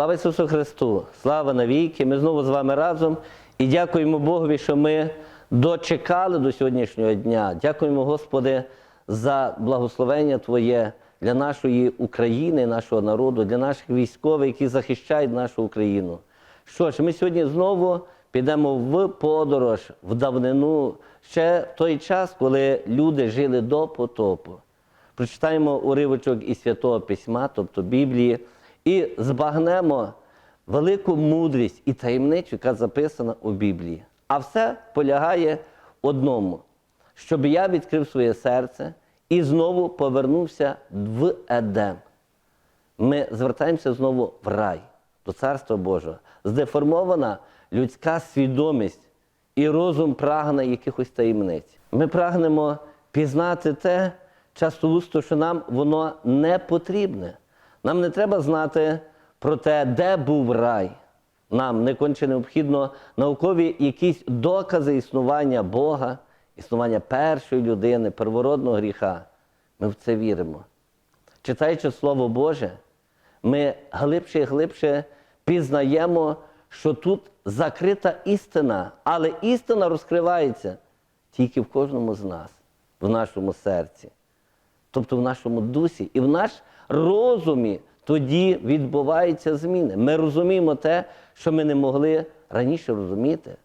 Слава Ісусу Христу! Слава навіки! Ми знову з вами разом і дякуємо Богові, що ми дочекали до сьогоднішнього дня. Дякуємо, Господи, за благословення Твоє для нашої України, нашого народу, для наших військових, які захищають нашу Україну. Що ж, ми сьогодні знову підемо в подорож, в давнину, ще в той час, коли люди жили до потопу. Прочитаємо уривочок із Святого Письма, тобто Біблії, і збагнемо велику мудрість і таємницю, яка записана у Біблії. А все полягає одному, щоб я відкрив своє серце і знову повернувся в Едем. Ми звертаємося знову в рай, до Царства Божого. Здеформована людська свідомість і розум прагне якихось таємниць. Ми прагнемо пізнати те, часто що нам воно не потрібне. Нам не треба знати про те, де був рай. Нам не конче необхідно наукові якісь докази існування Бога, існування першої людини, первородного гріха. Ми в це віримо. Читаючи Слово Боже, ми глибше і глибше пізнаємо, що тут закрита істина, але істина розкривається тільки в кожному з нас, в нашому серці, тобто в нашому дусі і в наш розумі тоді відбуваються зміни. Ми розуміємо те, що ми не могли раніше розуміти.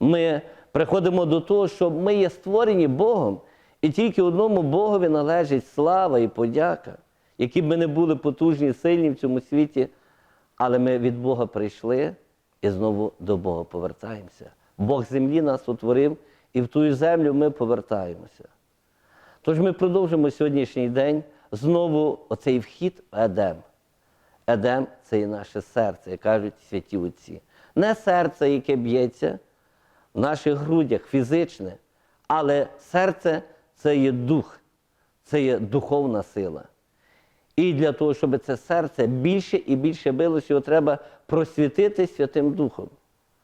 Ми приходимо до того, що ми є створені Богом, і тільки одному Богові належить слава і подяка, які б ми не були потужні сильні в цьому світі, але ми від Бога прийшли і знову до Бога повертаємося. Бог землі нас утворив, і в ту землю ми повертаємося. Тож ми продовжимо сьогоднішній день знову оцей вхід в Едем. Едем це і наше серце, як кажуть святі отці. Не серце, яке б'ється в наших грудях фізичне, але серце це є дух, це є духовна сила. І для того, щоб це серце більше і більше билося, його треба просвітити Святим Духом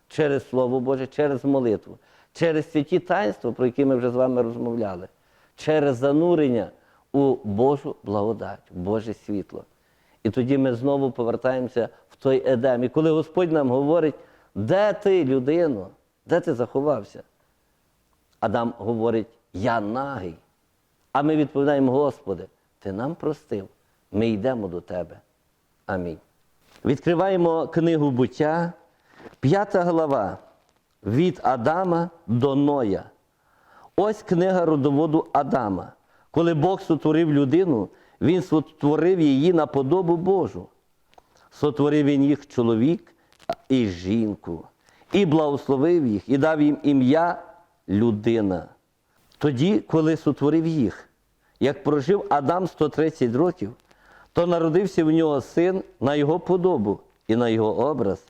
через Слово Боже, через молитву, через святі таїнства, про які ми вже з вами розмовляли, через занурення у Божу благодать, в Боже світло. І тоді ми знову повертаємося в той Едем. І коли Господь нам говорить, де ти, людино, де ти заховався? Адам говорить, я нагий. А ми відповідаємо, Господи, Ти нам простив, ми йдемо до Тебе. Амінь. Відкриваємо книгу буття, п'ята глава від Адама до Ноя. Ось книга родоводу Адама. Коли Бог сотворив людину, Він сотворив її на подобу Божу. Сотворив він їх чоловік і жінку, і благословив їх, і дав їм ім'я людина. Тоді, коли сотворив їх, як прожив Адам 130 років, то народився в нього син на його подобу і на його образ,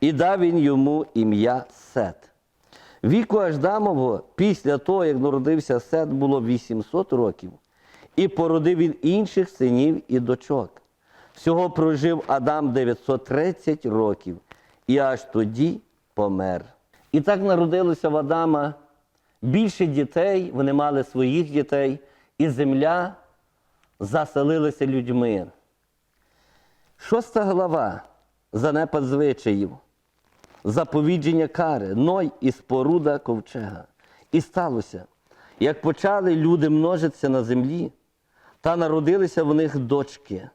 і дав він йому ім'я Сет. Віку Аждамового після того, як народився Сет, було 800 років, і породив він інших синів і дочок. Всього прожив Адам 930 років, і аж тоді помер. І так народилося в Адама більше дітей, вони мали своїх дітей, і земля заселилася людьми. Шоста глава занепад звичаїв, заповідження кари, ной і споруда ковчега. І сталося, як почали люди множитися на землі, та народилися в них дочки.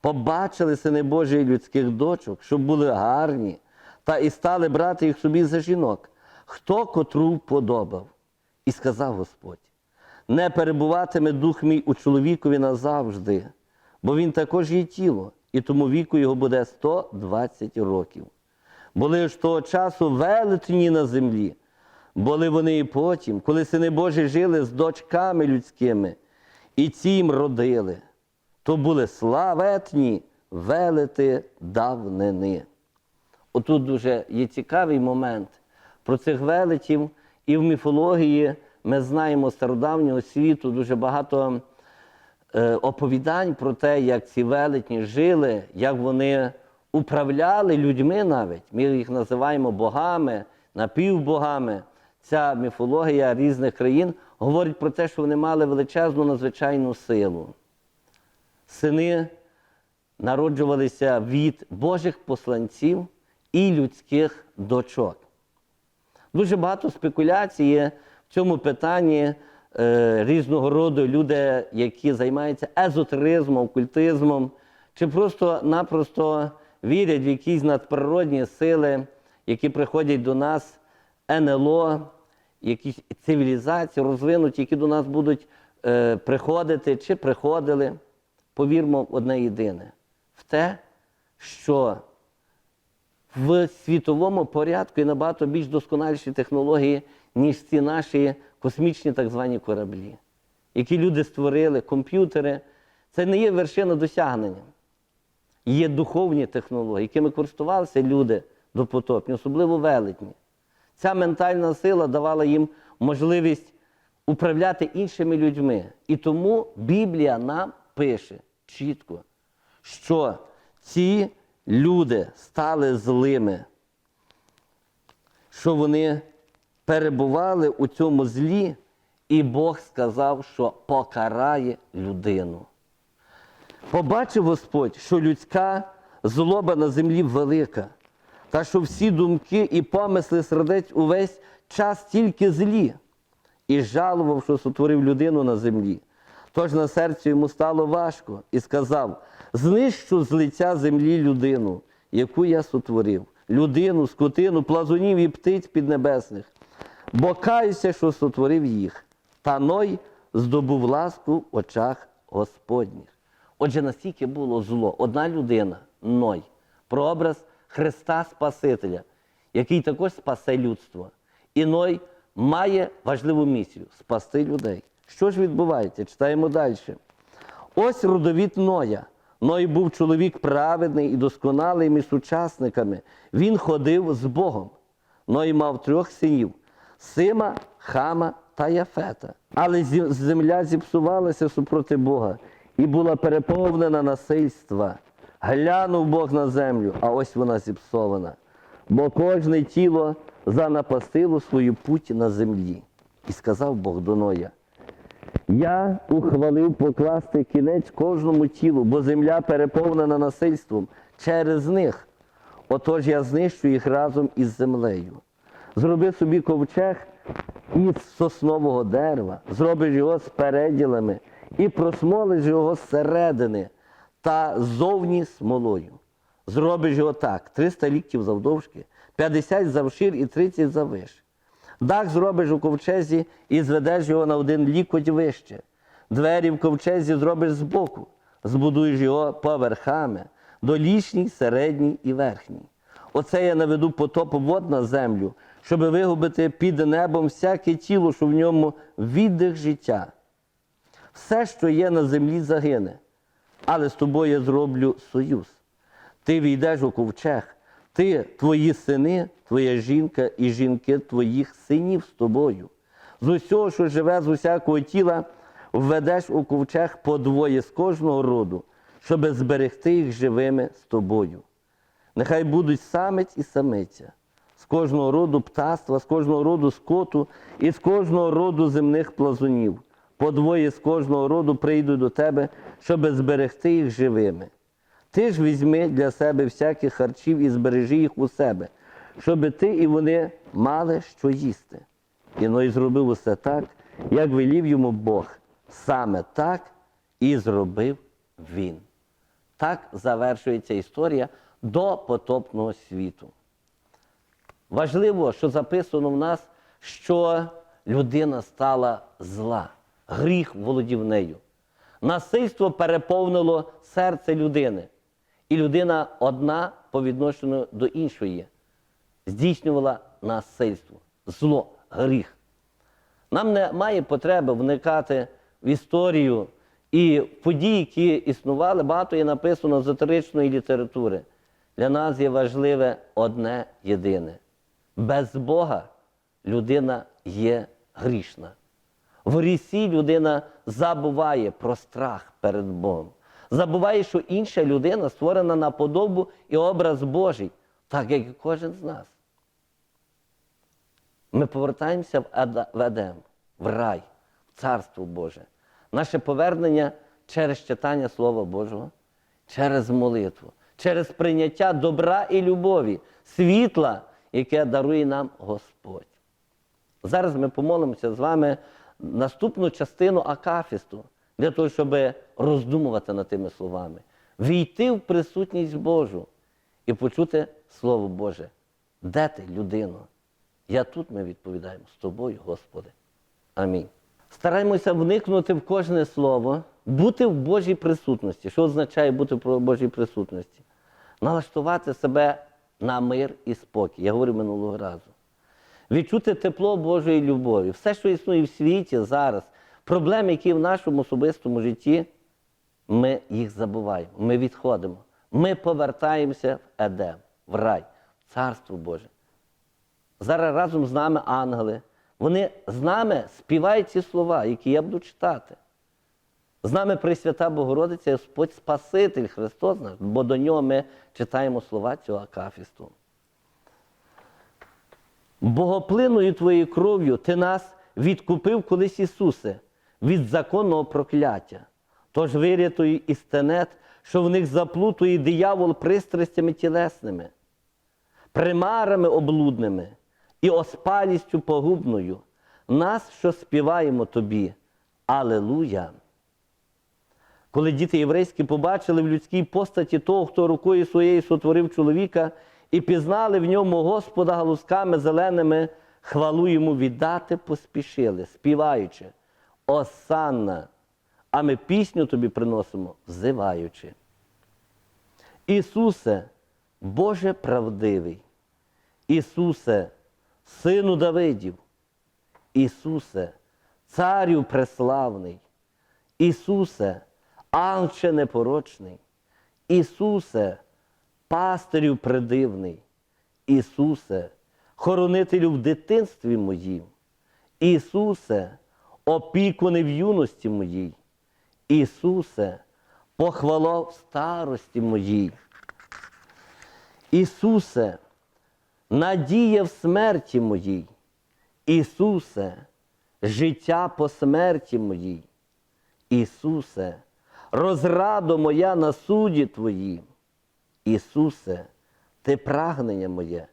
Побачили сини Божі людських дочок, щоб були гарні, та і стали брати їх собі за жінок, хто котру вподобав. І сказав Господь: не перебуватиме дух мій у чоловікові назавжди, бо він також є тіло, і тому віку його буде 120 років. Були ж того часу велетні на землі, були вони і потім, коли сини Божі жили з дочками людськими, і ці їм родили то були славетні велети давнини. Отут дуже є цікавий момент про цих велетів, і в міфології ми знаємо стародавнього світу дуже багато е, оповідань про те, як ці велетні жили, як вони управляли людьми навіть. Ми їх називаємо богами, напівбогами. Ця міфологія різних країн говорить про те, що вони мали величезну надзвичайну силу сини народжувалися від Божих посланців і людських дочок. Дуже багато спекуляцій є в цьому питанні е, різного роду люди, які займаються езотеризмом, окультизмом, чи просто-напросто вірять в якісь надприродні сили, які приходять до нас, НЛО, якісь цивілізації розвинуті, які до нас будуть е, приходити чи приходили. Повірмо в одне єдине в те, що в світовому порядку є набагато більш досконаліші технології, ніж ці наші космічні так звані кораблі, які люди створили, комп'ютери. Це не є вершина досягнення. Є духовні технології, якими користувалися люди допотопні, особливо велетні. Ця ментальна сила давала їм можливість управляти іншими людьми. І тому Біблія нам пише чітко, що ці люди стали злими, що вони перебували у цьому злі, і Бог сказав, що покарає людину. Побачив Господь, що людська злоба на землі велика, та що всі думки і помисли сердець увесь час тільки злі, і жалував, що сотворив людину на землі. Тож на серці йому стало важко і сказав: знищу з лиця землі людину, яку я сотворив, людину, скотину, плазунів і птиць піднебесних, бо каюся, що сотворив їх, та Ной здобув ласку в очах Господніх. Отже, настільки було зло. Одна людина, Ной, прообраз Христа Спасителя, який також спасе людство. І Ной має важливу місію спасти людей. Що ж відбувається? Читаємо далі. Ось родовід Ноя. Ной був чоловік праведний і досконалий між сучасниками. Він ходив з Богом. Ной мав трьох синів Сима, Хама та Яфета. Але земля зіпсувалася супроти Бога і була переповнена насильства. Глянув Бог на землю, а ось вона зіпсована. Бо кожне тіло занапастило свою путь на землі. І сказав Бог до Ноя, я ухвалив покласти кінець кожному тілу, бо земля переповнена насильством через них. Отож я знищу їх разом із землею. Зроби собі ковчег із соснового дерева, зробиш його з переділами і просмолиш його зсередини та ззовні смолою. Зробиш його так: 300 ліктів завдовжки, 50 завшир і 30 завиш. Дах зробиш у ковчезі і зведеш його на один лікоть вище. Двері в ковчезі зробиш збоку, збудуєш його поверхами, долішній, середній і верхній. Оце я наведу потоп вод на землю, щоб вигубити під небом всяке тіло, що в ньому віддих життя. Все, що є на землі, загине, але з тобою я зроблю союз. Ти війдеш у ковчег, ти, твої сини, твоя жінка і жінки твоїх синів з тобою. З усього, що живе, з усякого тіла, введеш у ковчег по двоє з кожного роду, щоб зберегти їх живими з тобою. Нехай будуть самець і самиця, з кожного роду птаства, з кожного роду скоту і з кожного роду земних плазунів. По двоє з кожного роду прийдуть до тебе, щоб зберегти їх живими. Ти ж візьми для себе всяких харчів і збережи їх у себе, щоб ти і вони мали що їсти. І Ной зробив усе так, як велів йому Бог. Саме так і зробив він. Так завершується історія до потопного світу. Важливо, що записано в нас, що людина стала зла, гріх володів нею. Насильство переповнило серце людини. І людина одна по відношенню до іншої здійснювала насильство, зло, гріх. Нам немає потреби вникати в історію і в події, які існували, багато є написано з етеричної літератури. Для нас є важливе одне єдине. Без Бога людина є грішна. В грісі людина забуває про страх перед Богом. Забуває, що інша людина створена на подобу і образ Божий, так як і кожен з нас. Ми повертаємося в Едем, в рай, в Царство Боже. Наше повернення через читання Слова Божого через молитву, через прийняття добра і любові, світла, яке дарує нам Господь. Зараз ми помолимося з вами наступну частину Акафісту, для того, щоб роздумувати над тими словами, війти в присутність Божу і почути Слово Боже. Де ти, людино? Я тут ми відповідаємо з тобою, Господи. Амінь. Стараємося вникнути в кожне слово, бути в Божій присутності. Що означає бути в Божій присутності? Налаштувати себе на мир і спокій. Я говорив минулого разу. Відчути тепло Божої любові. Все, що існує в світі зараз, проблеми, які в нашому особистому житті, ми їх забуваємо. Ми відходимо. Ми повертаємося в Едем, в рай, в Царство Боже. Зараз разом з нами ангели. Вони з нами співають ці слова, які я буду читати. З нами Пресвята Богородиця, Господь Спаситель Христос бо до нього ми читаємо слова цього акафісту. Богоплиною твоєю кров'ю ти нас відкупив колись Ісусе від законного прокляття. Тож вирятуй із тенет, що в них заплутує диявол пристрастями тілесними, примарами облудними і оспалістю погубною, нас, що співаємо тобі. Алелуя! Коли діти єврейські побачили в людській постаті того, хто рукою своєю сотворив чоловіка, і пізнали в ньому Господа галузками зеленими, хвалу йому віддати поспішили, співаючи, Осанна, а ми пісню тобі приносимо, взиваючи. Ісусе, Боже правдивий, Ісусе, Сину Давидів, Ісусе, Царю преславний, Ісусе, Анче непорочний, Ісусе, пастирю придивний, Ісусе, хоронителю в дитинстві моїм, Ісусе, опікуни в юності моїй, Ісусе, похвало в старості моїй. Ісусе, надія в смерті моїй, Ісусе, життя по смерті моїй, Ісусе, розрадо моя на суді Твоїм. Ісусе, Ти прагнення моє,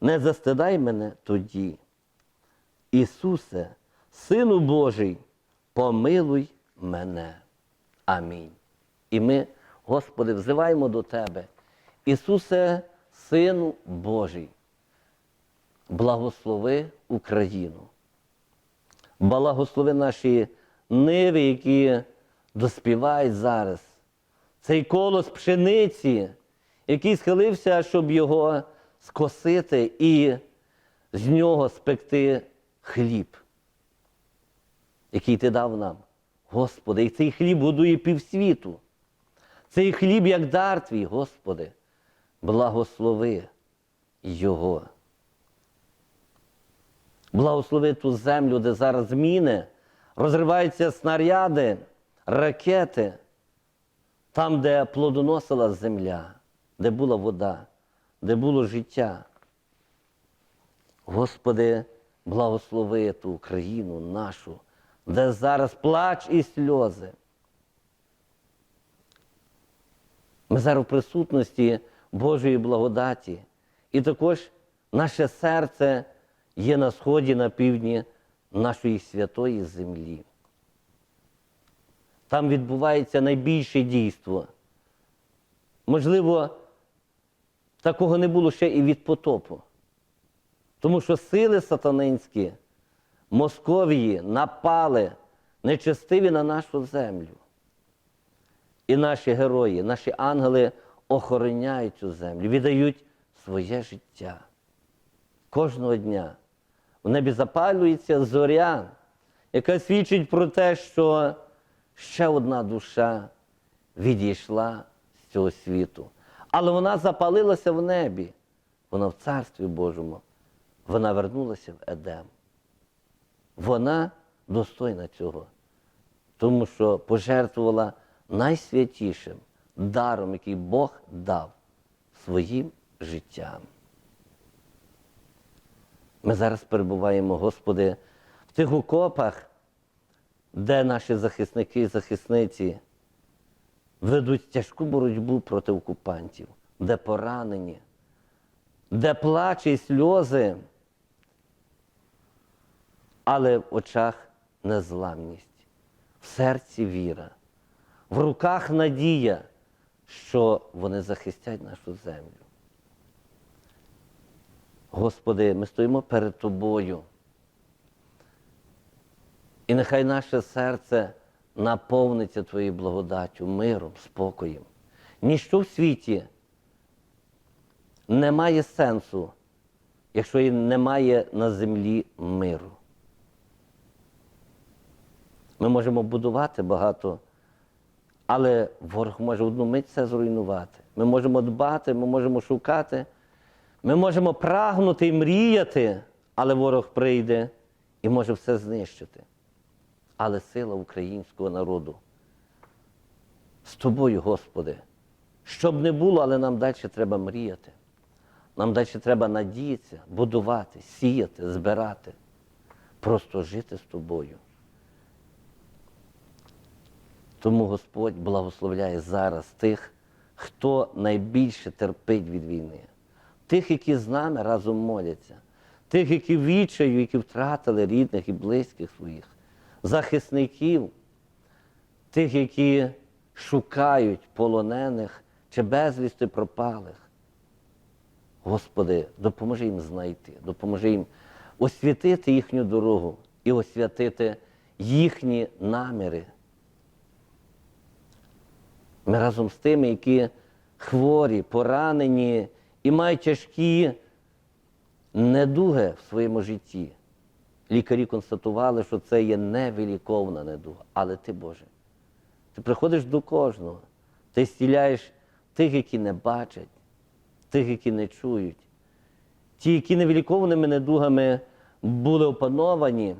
не застидай мене тоді. Ісусе, Сину Божий, помилуй мене. Амінь. І ми, Господи, взиваємо до Тебе. Ісусе, Сину Божий, благослови Україну. Благослови наші ниви, які доспівають зараз. Цей колос пшениці, який схилився, щоб його скосити і з нього спекти хліб, який ти дав нам. Господи, і цей хліб годує півсвіту. Цей хліб, як дар твій, Господи, благослови Його. Благослови ту землю, де зараз зміни, розриваються снаряди, ракети, там, де плодоносила земля, де була вода, де було життя. Господи, благослови ту Україну нашу, де зараз плач і сльози. Ми зараз в присутності Божої благодаті. І також наше серце є на сході, на півдні нашої святої землі. Там відбувається найбільше дійство. Можливо, такого не було ще і від потопу. Тому що сили сатанинські, Московії напали нечестиві на нашу землю. І наші герої, наші ангели охороняють цю землю, віддають своє життя. Кожного дня в небі запалюється зоря, яка свідчить про те, що ще одна душа відійшла з цього світу. Але вона запалилася в небі, вона в Царстві Божому, вона вернулася в Едем. Вона достойна цього, тому що пожертвувала найсвятішим даром, який Бог дав своїм життям. Ми зараз перебуваємо, Господи, в тих окопах, де наші захисники і захисниці ведуть тяжку боротьбу проти окупантів, де поранені, де плач і сльози, але в очах незламність, в серці віра, в руках надія, що вони захистять нашу землю. Господи, ми стоїмо перед Тобою. І нехай наше серце наповниться Твоєю благодаттю, миром, спокоєм. Ніщо в світі не має сенсу, якщо немає на землі миру. Ми можемо будувати багато, але ворог може одну мить це зруйнувати. Ми можемо дбати, ми можемо шукати, ми можемо прагнути і мріяти, але ворог прийде і може все знищити. Але сила українського народу з тобою, Господи. Щоб не було, але нам далі треба мріяти. Нам далі треба надіятися, будувати, сіяти, збирати, просто жити з тобою. Тому Господь благословляє зараз тих, хто найбільше терпить від війни, тих, які з нами разом моляться, тих, які відчаю, які втратили рідних і близьких своїх, захисників, тих, які шукають полонених чи безвісти пропалих. Господи, допоможи їм знайти, допоможи їм освятити їхню дорогу і освятити їхні наміри. Ми разом з тими, які хворі, поранені і мають тяжкі недуги в своєму житті. Лікарі констатували, що це є невиліковна недуга. Але ти, Боже, ти приходиш до кожного, ти зціляєш тих, які не бачать, тих, які не чують. Ті, які невилікованими недугами були опановані,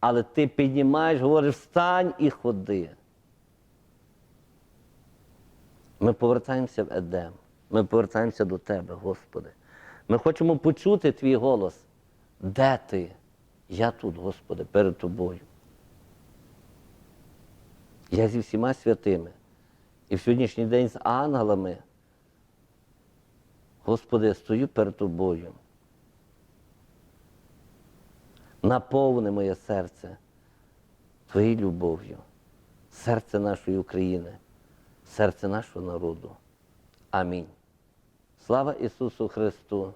але ти піднімаєш, говориш, встань і ходи. Ми повертаємося в Едем. Ми повертаємося до Тебе, Господи. Ми хочемо почути Твій голос. Де ти? Я тут, Господи, перед Тобою. Я зі всіма святими. І в сьогоднішній день з ангелами, Господи, стою перед Тобою. Наповни моє серце Твоєю любов'ю, серце нашої України, серце нашого народу. Амінь. Слава Ісусу Христу!